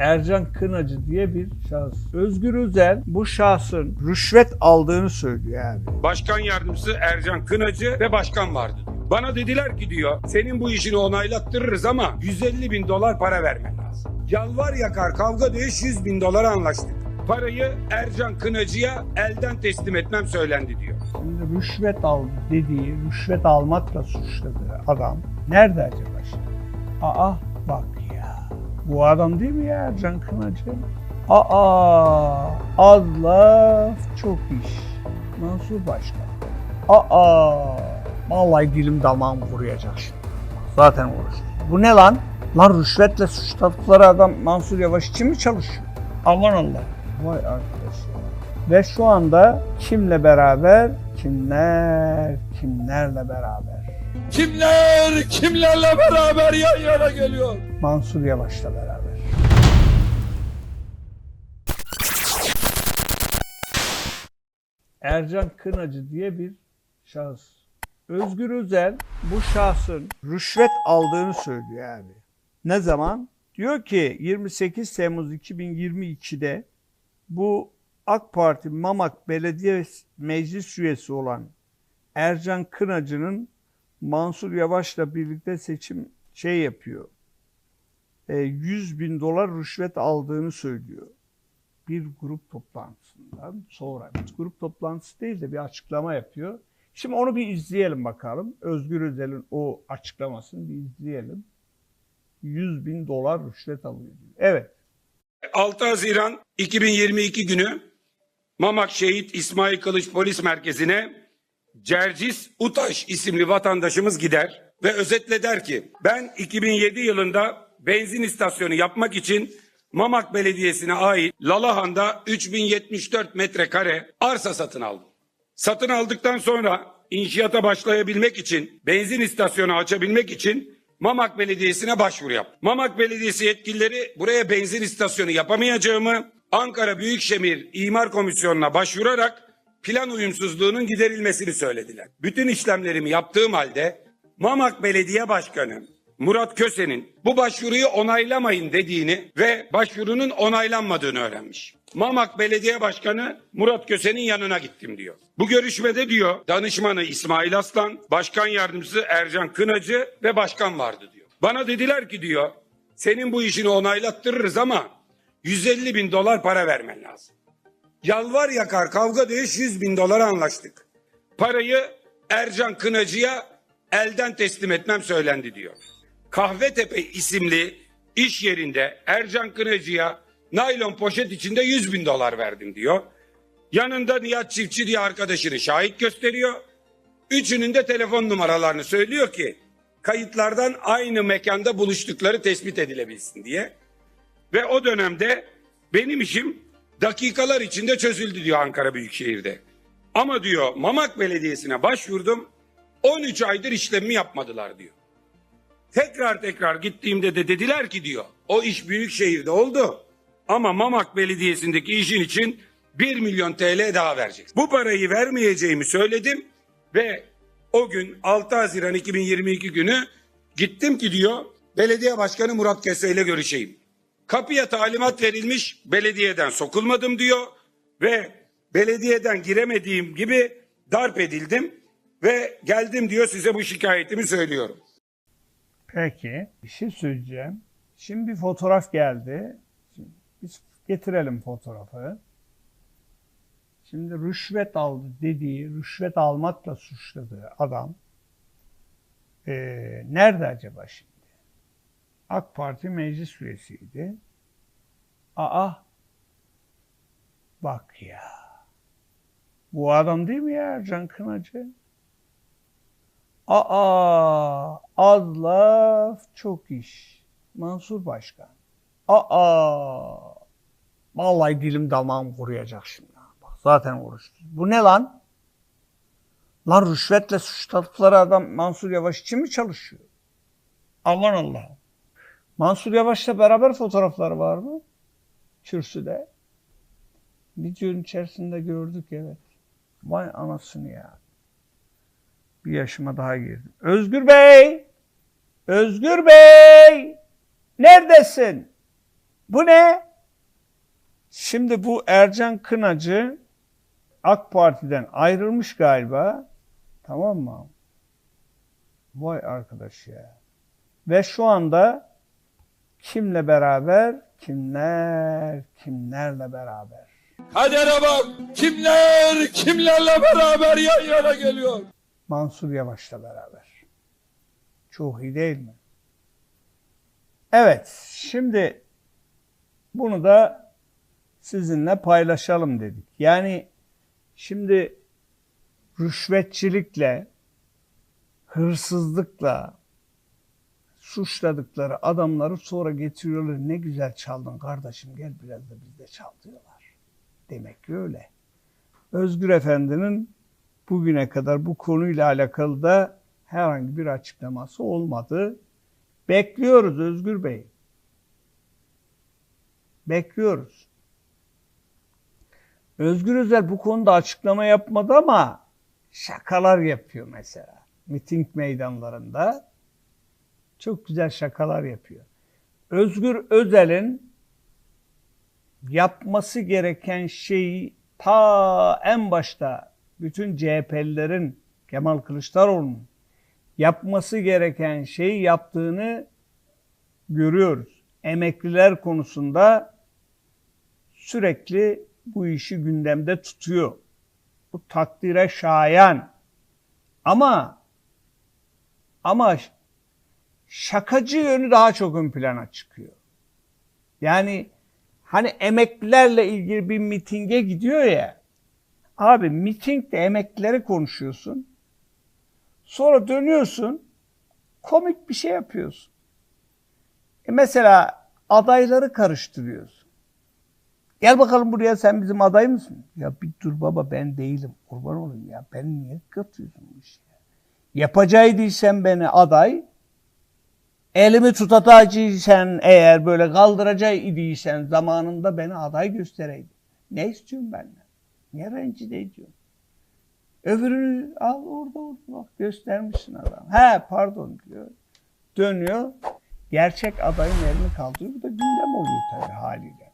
Ercan Kınacı diye bir şahıs. Özgür Özel bu şahsın rüşvet aldığını söylüyor abi. Başkan yardımcısı Ercan Kınacı ve başkan vardı. Bana dediler ki diyor senin bu işini onaylattırırız ama 150 bin dolar para vermen lazım. Yalvar yakar kavga dövüş 100 bin dolara anlaştık. Parayı Ercan Kınacı'ya elden teslim etmem söylendi diyor. Şimdi rüşvet aldı dediği, rüşvet almakla suçladığı adam nerede acaba şimdi? Aa bak. Bu adam değil mi ya Ercan Kınacı? Aa az laf çok iş. Mansur Başkan. Aa vallahi dilim damağımı vuruyacak şimdi. Zaten uğraşıyor. Bu ne lan? Lan rüşvetle suçladıkları adam Mansur Yavaş için mi çalışıyor? Aman Allah. Vay arkadaş. Ve şu anda kimle beraber? Kimler, kimlerle beraber? Kimler kimlerle beraber yan yana geliyor? Mansur Yavaş'la beraber. Ercan Kınacı diye bir şahıs. Özgür Özel bu şahsın rüşvet aldığını söylüyor abi. Ne zaman? Diyor ki 28 Temmuz 2022'de bu AK Parti Mamak Belediye Meclis üyesi olan Ercan Kınacı'nın Mansur Yavaş'la birlikte seçim şey yapıyor. E, 100 bin dolar rüşvet aldığını söylüyor. Bir grup toplantısından sonra. Bir grup toplantısı değil de bir açıklama yapıyor. Şimdi onu bir izleyelim bakalım. Özgür Özel'in o açıklamasını bir izleyelim. 100 bin dolar rüşvet alıyor. Evet. 6 Haziran 2022 günü Mamak Şehit İsmail Kılıç Polis Merkezi'ne Cercis Utaş isimli vatandaşımız gider ve özetle der ki ben 2007 yılında benzin istasyonu yapmak için Mamak Belediyesi'ne ait Lalahan'da 3074 metrekare arsa satın aldım. Satın aldıktan sonra inşaata başlayabilmek için, benzin istasyonu açabilmek için Mamak Belediyesi'ne başvuru yaptım. Mamak Belediyesi yetkilileri buraya benzin istasyonu yapamayacağımı, Ankara Büyükşehir İmar Komisyonu'na başvurarak plan uyumsuzluğunun giderilmesini söylediler. Bütün işlemlerimi yaptığım halde Mamak Belediye Başkanı Murat Köse'nin bu başvuruyu onaylamayın dediğini ve başvurunun onaylanmadığını öğrenmiş. Mamak Belediye Başkanı Murat Köse'nin yanına gittim diyor. Bu görüşmede diyor danışmanı İsmail Aslan, başkan yardımcısı Ercan Kınacı ve başkan vardı diyor. Bana dediler ki diyor senin bu işini onaylattırırız ama 150 bin dolar para vermen lazım. Yalvar yakar kavga dövüş 100 bin dolara anlaştık. Parayı Ercan Kınacı'ya elden teslim etmem söylendi diyor. Kahvetepe isimli iş yerinde Ercan Kınacı'ya naylon poşet içinde 100 bin dolar verdim diyor. Yanında Nihat Çiftçi diye arkadaşını şahit gösteriyor. Üçünün de telefon numaralarını söylüyor ki kayıtlardan aynı mekanda buluştukları tespit edilebilsin diye. Ve o dönemde benim işim dakikalar içinde çözüldü diyor Ankara Büyükşehir'de. Ama diyor Mamak Belediyesi'ne başvurdum 13 aydır işlemimi yapmadılar diyor. Tekrar tekrar gittiğimde de dediler ki diyor o iş büyük şehirde oldu ama Mamak Belediyesi'ndeki işin için 1 milyon TL daha verecek. Bu parayı vermeyeceğimi söyledim ve o gün 6 Haziran 2022 günü gittim ki diyor belediye başkanı Murat Kese ile görüşeyim. Kapıya talimat verilmiş belediyeden sokulmadım diyor ve belediyeden giremediğim gibi darp edildim ve geldim diyor size bu şikayetimi söylüyorum. Peki. Bir şey söyleyeceğim. Şimdi bir fotoğraf geldi. Biz getirelim fotoğrafı. Şimdi rüşvet aldı dediği, rüşvet almakla suçladığı adam eee, nerede acaba şimdi? AK Parti meclis üyesiydi. Aa, bak ya. Bu adam değil mi ya Ercan Kınacı? Aa, az laf çok iş. Mansur Başkan. Aa, vallahi dilim damağım kuruyacak şimdi. Bak zaten uğraştı. Bu ne lan? Lan rüşvetle suçladıkları adam Mansur Yavaş için mi çalışıyor? Aman Allah. Mansur Yavaş'la beraber fotoğrafları var mı? Kürsüde. Videonun içerisinde gördük evet. Vay anasını ya. Bir yaşıma daha girdim. Özgür Bey! Özgür Bey! Neredesin? Bu ne? Şimdi bu Ercan Kınacı AK Parti'den ayrılmış galiba. Tamam mı? Vay arkadaş ya. Ve şu anda kimle beraber? Kimler, kimlerle beraber? Kadere bak. Kimler kimlerle beraber yan yana geliyor. Mansur Yavaş'la beraber. Çok iyi değil mi? Evet, şimdi bunu da sizinle paylaşalım dedik. Yani şimdi rüşvetçilikle, hırsızlıkla suçladıkları adamları sonra getiriyorlar. Ne güzel çaldın kardeşim gel biraz da biz de çal diyorlar. Demek ki öyle. Özgür Efendi'nin bugüne kadar bu konuyla alakalı da herhangi bir açıklaması olmadı. Bekliyoruz Özgür Bey. Bekliyoruz. Özgür Özel bu konuda açıklama yapmadı ama şakalar yapıyor mesela. Miting meydanlarında çok güzel şakalar yapıyor. Özgür Özel'in yapması gereken şeyi ta en başta bütün CHP'lilerin Kemal Kılıçdaroğlu'nun yapması gereken şeyi yaptığını görüyoruz. Emekliler konusunda sürekli bu işi gündemde tutuyor. Bu takdire şayan. Ama ama şakacı yönü daha çok ön plana çıkıyor. Yani hani emeklilerle ilgili bir mitinge gidiyor ya. Abi mitingde emeklileri konuşuyorsun. Sonra dönüyorsun. Komik bir şey yapıyorsun. E mesela adayları karıştırıyorsun. Gel bakalım buraya sen bizim aday mısın? Ya bir dur baba ben değilim. Kurban olayım ya. Ben niye katıyorsun bu işe? Yapacaktıysan beni aday, elimi tutatacaksan eğer böyle kaldıracaktıysan zamanında beni aday göstereydin. Ne istiyorsun benden? Niye rencide ediyorsun? Öbürünü al orada orada bak göstermişsin adam. He pardon diyor. Dönüyor. Gerçek adayın elini kaldırıyor. Bu da gündem oluyor tabii haliyle.